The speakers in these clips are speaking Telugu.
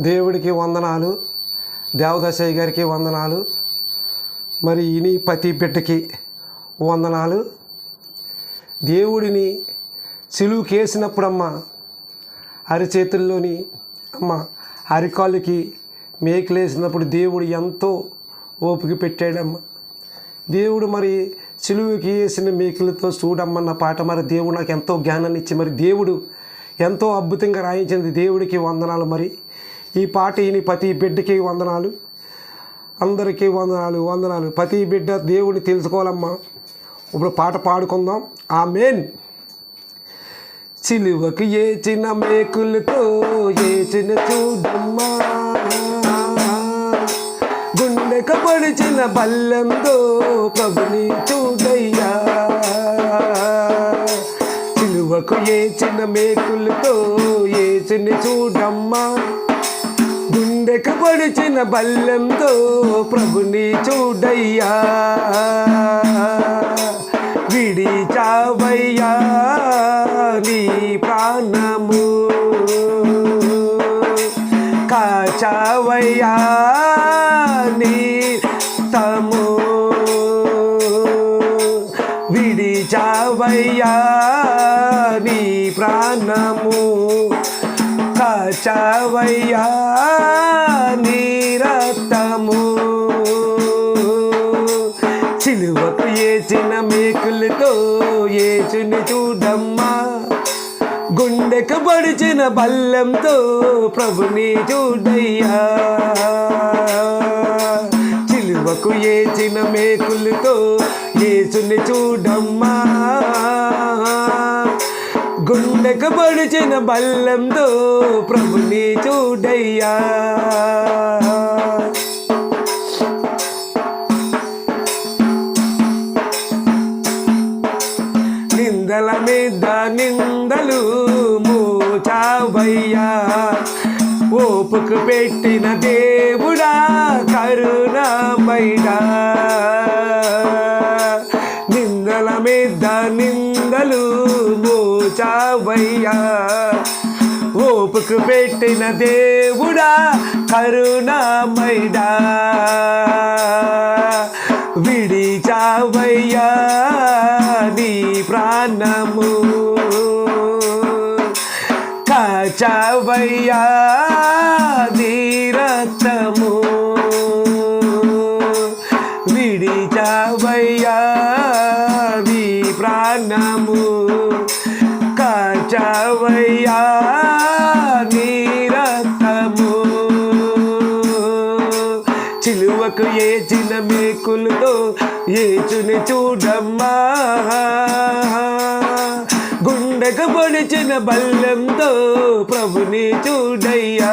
దేవుడికి వందనాలు దేవదశయ్య గారికి వందనాలు మరి ఇని పతి బిడ్డకి వందనాలు. దేవుడిని సిలువుకేసినప్పుడమ్మ అరిచేతుల్లోని అమ్మ అరికాళ్ళకి మేకలేసినప్పుడు దేవుడు ఎంతో ఓపిక పెట్టాడమ్మ. దేవుడు మరి సిలువుకి వేసిన మేకులతో చూడమ్మన్న పాట మరి దేవుడు నాకు ఎంతో జ్ఞానాన్ని ఇచ్చి మరి దేవుడు ఎంతో అద్భుతంగా రాయించింది దేవుడికి వందనాలు మరి. ఈ పాటిని ప్రతి బిడ్డకి వందనాలు. అందరికీ వందనాలు వందనాలు. ప్రతి బిడ్డ దేవుడిని తెలుసుకోవాలమ్మా. ఇప్పుడు పాట పాడుకుందాం. ఆ మెయిన్ చిలువకు ఏ చిన్న మేకులతో ఏ చిన్న చూడమ్మా. గుండెకు పడిచిన బల్లంతో ప్రభుని చూడయ్యా. చిలువకు ఏ చిన్న మేకులతో ఏ చిన్న చూడమ్మా. గుండెక బల్లెంతో ప్రభుని చూడయ్యా. విడిచావయ్యా నీ ప్రాణము. కాచావయ్యా నీ తము. విడిచావయ్యా నీ ప్రాణము. కాచావయ్యా నీ రక్తము. చిలువకు ఏచిన మేకులతో ఏచుని చూడమ్మా. గుండెకు పడిచిన బల్లంతో ప్రభుని చూడయ్యా. చిలువకు ఏచిన మేకులతో ఏచుని చూడమ్మా. గుండెకు పడిచిన బల్లంతో ప్రభుని చూడయ్యా. నిందల మీద నిందలు మూచావయ్యా. ఓపుకు పెట్టిన దేవుడా కరుణామైడా చావయ్యా. ఓపుకు పెట్టిన దేవుడా కరుణామైడా విడిచావయ్యా నీ ప్రాణము. కాచావయ్యా చిలువకు ఏచిన మేకులతో ఏచుని చూడమ్మా. గుండెకు పొడిచిన బల్లంతో ప్రభుని చూడయ్యా.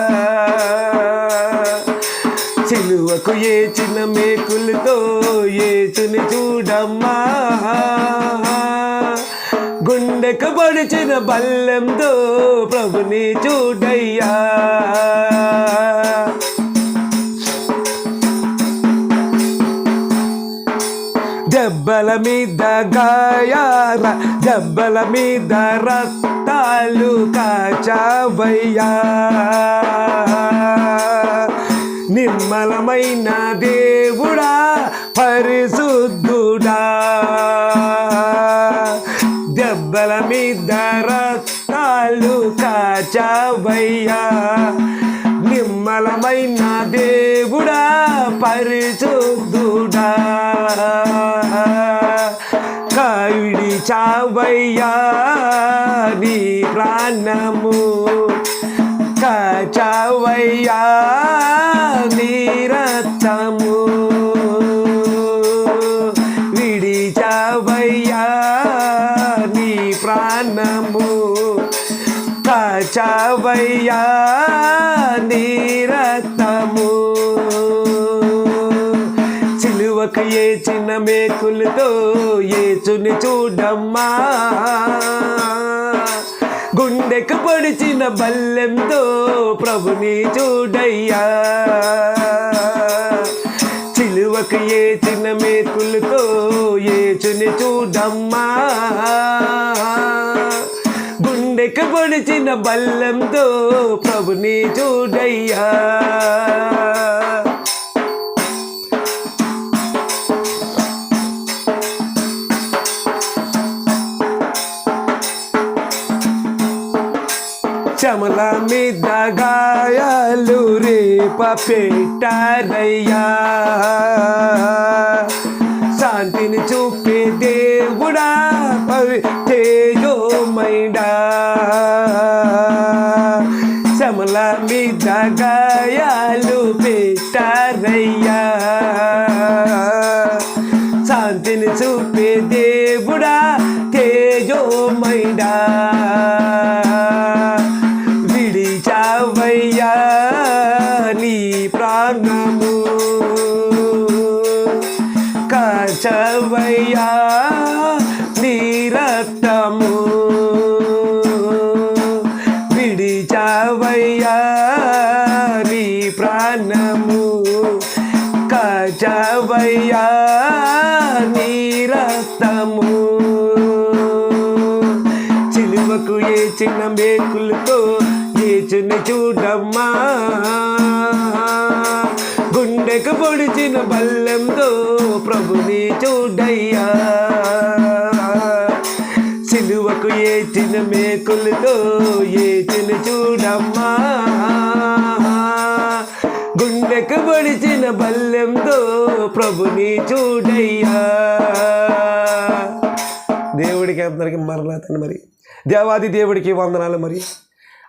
చిలువకు ఏచిన మేకులతో ఏచుని చూడమ్మా. గుండెకు పొడిచిన బల్లంతో ప్రభుని చూడయ్యా. దెబ్బల మీద గాయాల దెబ్బల మీద రక్తాలు కాచావయ్యా. నిర్మలమైన దేవుడా పరిశుద్ధుడా. దెబ్బల మీద రక్తాలు కాచావయ్యా. నిర్మలమైన దేవుడా పరిశుద్ధుడా. కవిడి నీ ప్రాణము. కాచావయ్యా నీ రక్తము. విడిచావయ్యా నీ ప్రాణము. కాచావయ్యా నీ రక్తము ఏ చిన్న మేకులతో ఏచుని చూడమ్మా. గుండెకు పొడిచిన బల్లెంతో ప్రభుని చూడయ్యా. చిలువకు ఏ చిన్న మేకులతో ఏచుని చూడమ్మా. గుండెకు పొడిచిన బల్లంతో ప్రభుని చూడయ్యా. చెమల మీద గాయాలు రేప పెట్టారయ్యా శాంతిని చూపే దేవుడా పవి తేజోమైడా చమల మీద గాయాలు పెట్టారయ్యా. శాంతిని చూపే దేవుడా తేజోమైడా విడిచావయ్యా నీ ప్రాణము కాచవయ్యా నీ రక్తము. చిలువకు ఏ చిన్న మేకులతో ఏ చిన్న చూడమ్మా. గుండెకు పొడిచిన బల్లంతో ప్రభుని చూడయ్యా. సిలువకు ఏ చిన్న మేకులతో ఏచిన చూడమ్మా. గుండెకు పొడిచిన బల్లెంతో ప్రభుని చూడయ్యా. దేవుడికి అందరికి మరణాతను మరి. దేవాది దేవుడికి వందనాలు మరి.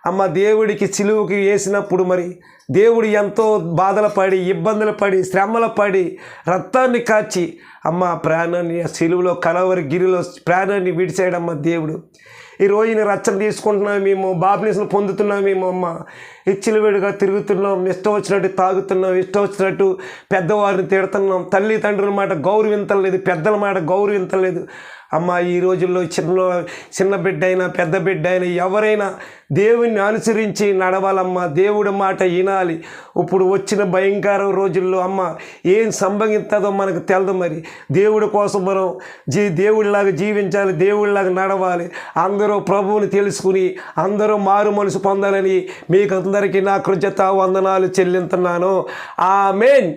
అమ్మ దేవుడికి చిలువుకి వేసినప్పుడు మరి దేవుడు ఎంతో బాధలు పడి ఇబ్బందులు పడి శ్రమలు పడి రక్తాన్ని కాచి అమ్మ ప్రాణాన్ని ఆ కలవరి గిరిలో ప్రాణాన్ని విడిచేయడమ్మ దేవుడు. ఈ రోజున రచ్చన తీసుకుంటున్నాం మేము బాప్నిస్ను పొందుతున్నాం మేము అమ్మ ఇచ్చిలవేడుగా తిరుగుతున్నాం ఇష్టం వచ్చినట్టు తాగుతున్నాం ఇష్టం వచ్చినట్టు పెద్దవారిని తిడుతున్నాం. తల్లిదండ్రుల మాట గౌరవింతలేదు పెద్దల మాట గౌరవింతలేదు అమ్మ ఈ రోజుల్లో చిన్న చిన్న బిడ్డ అయినా పెద్ద బిడ్డ అయినా ఎవరైనా దేవుణ్ణి అనుసరించి నడవాలమ్మా దేవుడి మాట వినాలి. ఇప్పుడు వచ్చిన భయంకర రోజుల్లో అమ్మ ఏం సంభవిస్తుందో మనకు తెలదు మరి. దేవుడి కోసం మనం జీ దేవుడిలాగా జీవించాలి దేవుడిలాగా నడవాలి. అందరూ ప్రభువుని తెలుసుకుని అందరూ మారు మనసు పొందాలని మీకు అందరికీ నా కృతజ్ఞత వందనాలు చెల్లిస్తున్నాను ఆ మెయిన్